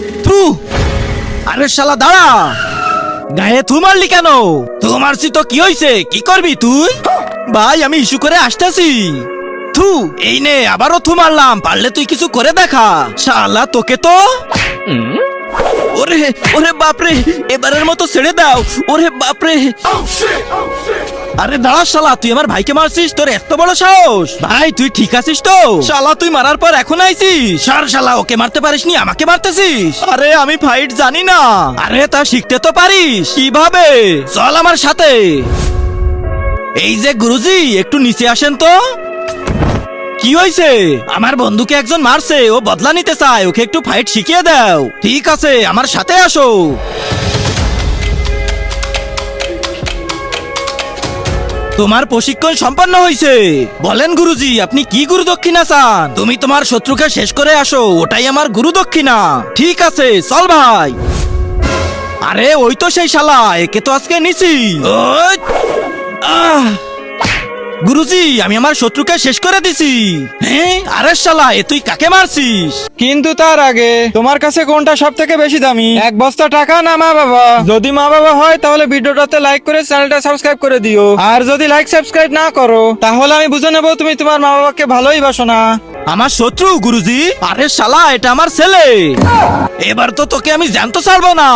তু আরে শালা, দাঁড়া। গায়ে থু মারলি কেন? তু মারছি তো কি হইছে? কি করবি তুই? ভাই, আমি ইস্যু করে আসতেছি। থু, এই নে, আবারও থু মারলাম। পারলে তুই কিছু করে দেখা। শালা, তোকে তো? ওরে ওরে বাপরে, এবারের মতো ছেড়ে দাও। ওরে বাপরে। আরে দাঁড়া শালা তুই আমার ভাইকে মারছিস? তোর এত বড় সাহস। ভাই তুই ঠিক আছিস তো? শালা তুই মারার পর এখন আইছিস? সার শালা ওকে মারতে পারিসনি আমাকে মারতেছিস? আরে আমি ফাইট জানি না। আরে তা শিখতে তো পারিস। কীভাবে? চল আমার সাথে। এই যে গুরুজি একটু নিচে আসেন তো। কি হয়েছে আমার বন্ধুকে একজন মারছে ও বদলা নিতে চায় ওকে একটু ফাইট শিখিয়ে দাও। ঠিক আছে আমার সাথে আসো। তোমার প্রশিক্ষণ সম্পন্ন হয়েছে বলেন গুরুজি, আপনি কি গুরু দক্ষিণা চান? তুমি তোমার শত্রুকে শেষ করে আসো, ওটাই আমার গুরু দক্ষিণা। ঠিক আছে, চল ভাই। আরে, ওই তো সেই শালা, একে তো আজকে নিছি। আহ! গুরুজি আমি আমার শত্রুকে শেষ করে দিছি। হ্যাঁ আরে শালা এ তুই কাকে মারছিস? কিন্তু তার আগে তোমার কাছে কোনটা সব থেকে বেশি দামি? এক বস্তা টাকা না মা বাবা? যদি মা বাবা হয় তাহলে ভিডিওটাতে লাইক করে চ্যানেলটা সাবস্ক্রাইব করে দিও। আর যদি লাইক সাবস্ক্রাইব না করো তাহলে আমি বুঝে নেব তুমি তোমার মা বাবাকে ভালোই বাসো না। আমার শত্রু গুরুজি? আরে শালা এটা আমার ছেলে। এবার তো তোকে আমি জ্যান্ত ছাড়বো না।